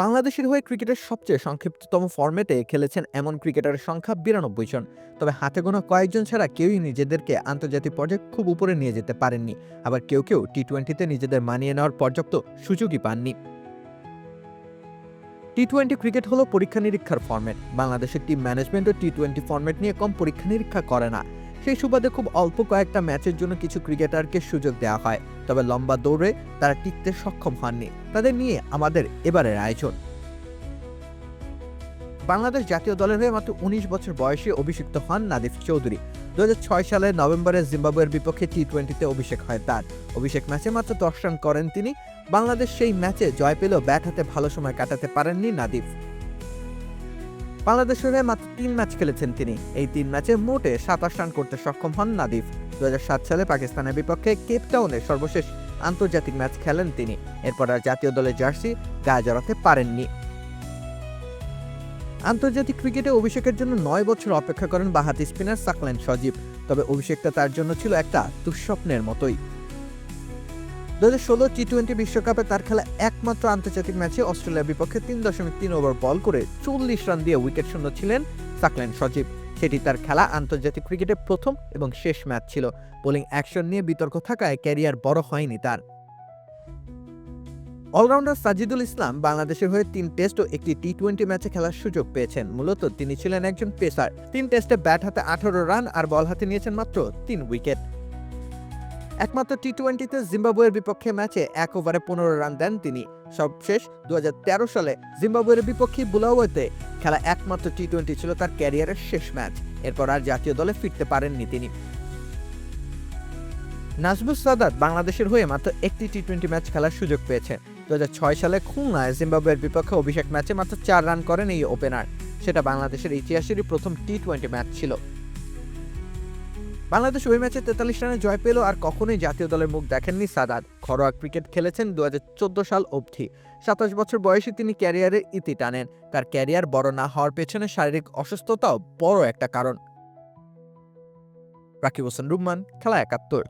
বাংলাদেশের হয়ে ক্রিকেটের সবচেয়ে সংক্ষিপ্ততম ফরম্যাটে খেলেছেন এমন ক্রিকেটারের সংখ্যা বিরানব্বই জন। তবে হাতে গোনা কয়েকজন ছাড়া কেউই নিজেদেরকে আন্তর্জাতিক পর্যায়ে খুব উপরে নিয়ে যেতে পারেননি। আবার কেউ কেউ টি টোয়েন্টিতে নিজেদের মানিয়ে নেওয়ার পর্যাপ্ত সুযোগই পাননি। টি টোয়েন্টি ক্রিকেট হলো পরীক্ষা নিরীক্ষার ফর্মেট বাংলাদেশের টিম ম্যানেজমেন্টও টি টোয়েন্টি ফরম্যাট নিয়ে কম পরীক্ষা নিরীক্ষা করে না। সেই সুবাদে খুব অল্প কয়েকটা ম্যাচের জন্য কিছু ক্রিকেটারকে সুযোগ দেওয়া হয়। তবে লম্বা দৌড়ে তারা টিকতে সক্ষম হননি। তাদের নিয়ে আমাদের এবারের আয়োজন। বাংলাদেশ জাতীয় দলের হয়ে মাত্র উনিশ বছর বয়সে অভিষিক্ত হন নাদিফ চৌধুরী। দু সালের নভেম্বরে জিম্বাবুয়ের বিপক্ষে টি টোয়েন্টিতে অভিষেক হয় তার। অভিষেক ম্যাচে মাত্র দশ রান করেন তিনি। বাংলাদেশ সেই ম্যাচে জয় পেলেও ব্যাট হাতে ভালো সময় কাটাতে পারেননি নাদিফ। বাংলাদেশের হয়ে মাত্র তিন ম্যাচ খেলেছেন তিনি। এই তিন ম্যাচে মোটে সাতাশ রান করতে সক্ষম হন নাদিফ। দু সালে পাকিস্তানের বিপক্ষে কেপটাউনে সর্বশেষ আন্তর্জাতিক ম্যাচ খেলেন তিনি। এরপর আর জাতীয় দলের জার্সি গায়ে জড়াতে পারেননি। আন্তর্জাতিক ক্রিকেটে অভিষেকের জন্য নয় বছর অপেক্ষা করেন বাহাতি স্পিনার সাকলেন সজীব। তবে অভিষেকটা তার জন্য ছিল একটা দুঃস্বপ্নের মতোই। দু হাজার ষোলো টি টোয়েন্টি বিশ্বকাপে তার খেলা একমাত্র আন্তর্জাতিক ম্যাচে অস্ট্রেলিয়ার বিপক্ষে তিন দশমিক তিন ওভার বল করে চল্লিশ রান দিয়ে উইকেট শূন্য ছিলেন সাকলেন সজীব। সেটি তার খেলা আন্তর্জাতিক ক্রিকেটে প্রথম এবং শেষ ম্যাচ ছিল। বোলিং অ্যাকশন নিয়ে বিতর্ক থাকায় ক্যারিয়ার বড় হয়নি তার। অলরাউন্ডার সাজিদুল ইসলাম বাংলাদেশের হয়ে তিন টেস্ট ও একটি টি টোয়েন্টি ম্যাচে খেলার সুযোগ পেয়েছেন। মূলত তিনি ছিলেন একজন পেসার। তিন টেস্টে ব্যাট হাতে আঠারো রান আর বল হাতে নিয়েছেন মাত্র তিন উইকেট। একমাত্র টি টোয়েন্টিতে জিম্বাবুয়ের বিপক্ষে ম্যাচে এক ওভারে পনেরো রান দেন তিনি। সবশেষ দু সালে জিম্বাবুয়ের বিপক্ষে বুলাওয়েতে খেলা একমাত্র টি টোয়েন্টি ছিল তার ক্যারিয়ারের শেষ ম্যাচ। এরপর আর জাতীয় দলে ফিরতে পারেননি তিনি। নাজবুস সাদাত বাংলাদেশের হয়ে মাত্র একটি টি টোয়েন্টি ম্যাচ খেলার সুযোগ পেয়েছেন দু হাজার ছয় সালে খুলনায় জিম্বাবুয়ের বিপক্ষে অভিষেক ম্যাচে মাত্র চার রান করেন এই ওপেনার সেটা বাংলাদেশের ইতিহাসেরই প্রথম টি টোয়েন্টি ম্যাচ ছিল। বাংলাদেশ ওই ম্যাচে তেতাল্লিশ রানে জয় পেল আর কখনোই জাতীয় দলের মুখ দেখেননি সাদাত। ঘরোয়া ক্রিকেট খেলেছেন দু হাজার চোদ্দ সাল অবধি। সাতাশ বছর বয়সে তিনি ক্যারিয়ারের ইতি টানেন। তার ক্যারিয়ার বড় না হওয়ার পেছনে শারীরিক অসুস্থতাও বড় একটা কারণ। রাকিব হোসেন, রুম্মান, খেলা একাত্তর।